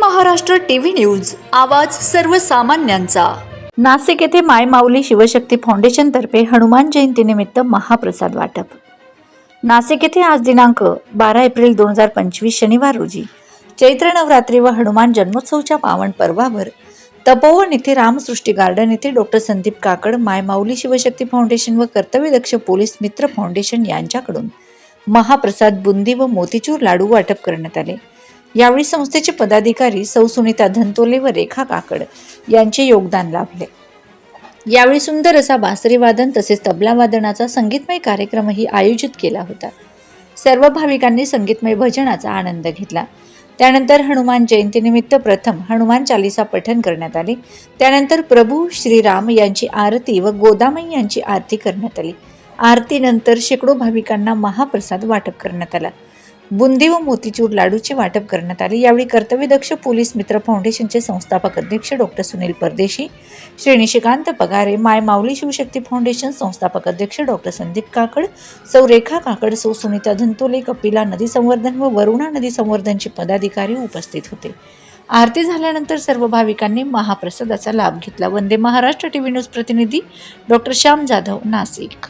Maharashtra TV news आवाज सर्वसामान्यांचा. नाशिक येथे माय माऊली शिवशक्ती फाउंडेशनतर्फे हनुमान जयंतीनिमित्त महाप्रसाद वाटप. नाशिक येथे आज दिनांक बारा एप्रिल दोन हजार पंचवीस शनिवार रोजी चैत्र नवरात्री व हनुमान जन्मोत्सवच्या पावन पर्वावर तपोवन येथे रामसृष्टी गार्डन येथे डॉक्टर संदीप काकड माय माऊली शिवशक्ती फाउंडेशन व कर्तव्यदक्ष पोलीस मित्र फाउंडेशन यांच्याकडून महाप्रसाद बुंदी व मोतीचूर लाडू वाटप करण्यात आले. यावेळी संस्थेचे पदाधिकारी सौ सुनीता धनतोले व रेखा काकड यांचे योगदान लाभले. यावेळी सुंदर असा बासरी वादन तसेच तबला वादनाचा संगीतमय कार्यक्रमही आयोजित केला होता. सर्व भाविकांनी संगीतमय भजनाचा आनंद घेतला. त्यानंतर हनुमान जयंतीनिमित्त प्रथम हनुमान चालिसा पठण करण्यात आले. त्यानंतर प्रभू श्रीराम यांची आरती व गोदामाई यांची आरती करण्यात आली. आरतीनंतर शेकडो भाविकांना महाप्रसाद वाटप करण्यात आला. बुंदी व मोतीचूर लाडूचे वाटप करण्यात आले. यावेळी कर्तव्यदक्ष पोलीस मित्र फाउंडेशनचे संस्थापक अध्यक्ष डॉक्टर सुनील परदेशी श्री निशिकांत पगारे माय माऊली शिवशक्ती फाउंडेशन संस्थापक अध्यक्ष डॉक्टर संदीप काकड सौ रेखा काकड सौ सुनीता धंतोले कपिला नदी संवर्धन व वरुणा नदी संवर्धनचे पदाधिकारी उपस्थित होते. आरती झाल्यानंतर सर्व भाविकांनी महाप्रसादाचा लाभ घेतला. वंदे महाराष्ट्र टीव्ही न्यूज प्रतिनिधी doctor Shyam Jadhav Nashik.